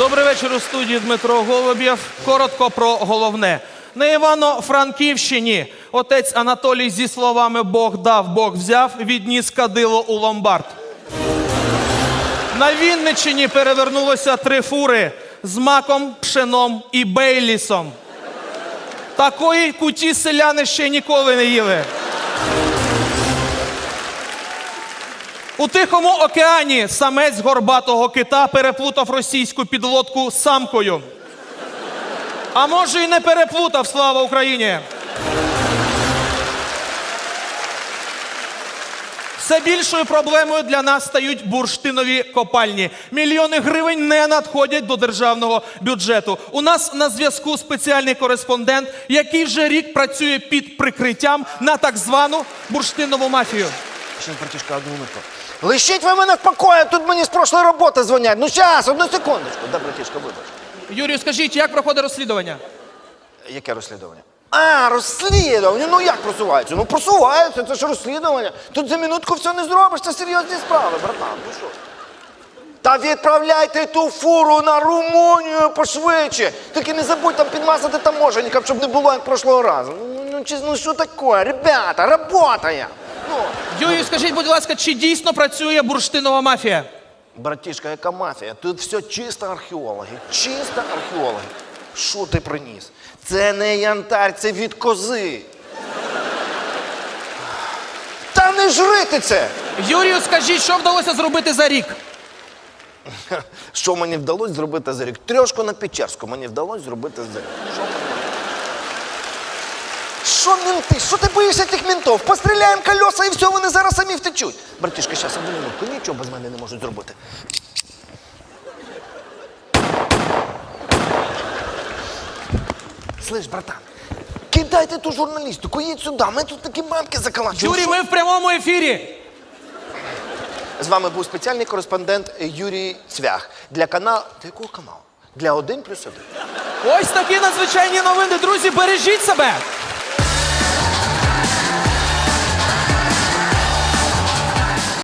Добрий вечір у студії Дмитро Голубєв. Коротко про головне. На Івано-Франківщині отець Анатолій зі словами Бог дав, Бог взяв, відніс кадило у ломбард. На Вінниччині перевернулося три фури з маком, пшеном і бейлісом. Такої куті селяни ще ніколи не їли. У Тихому океані самець горбатого кита переплутав російську підлодку самкою. А може, і не переплутав, слава Україні. Все більшою проблемою для нас стають бурштинові копальні. Мільйони гривень не надходять до державного бюджету. У нас на зв'язку спеціальний кореспондент, який вже рік працює під прикриттям на так звану бурштинову мафію. Ще, братішка, одну минутку. Лишіть ви мене в покої, тут мені з прошлої роботи дзвонять. Ну щас, одну секундочку. Да, братішка, вибач. Юрію, скажіть, як проходить розслідування? Яке розслідування? А, розслідування. Ну як просувається? Ну просувається, це ж розслідування. Тут за минутку все не зробиш, це серйозні справи, братан. Ну що? Та відправляйте ту фуру на Румунію пошвидше. Тільки не забудь там підмазати таможенникам, щоб не було як прошлого разу. Ну, ну, чи- ну що таке? Ребята, работає. Юрію, скажіть, будь ласка, чи дійсно працює бурштинова мафія? Братішка, яка мафія? Тут все чисто археологи. Чисто археологи. Що ти приніс? Це не янтар, це від кози. Та не жрити це! Юрію, скажіть, що вдалося зробити за рік? Що мені вдалося зробити за рік? Трьошку на Печерську мені вдалося зробити за рік. Що мені? Що менти? Що ти боїшся тих ментов? Постріляємо колеса і все, вони зараз самі втечуть. Братішка, зараз одну минутку, нічого без мене не можуть зробити. Слиш, братан, кидайте ту журналістику, їдь сюди, ми тут такі бабки закалачуємо. Юрій, ми в прямому ефірі. З вами був спеціальний кореспондент Юрій Цвях. Для каналу. Для якого каналу? Для 1 плюс 1. Ось такі надзвичайні новини. Друзі, бережіть себе.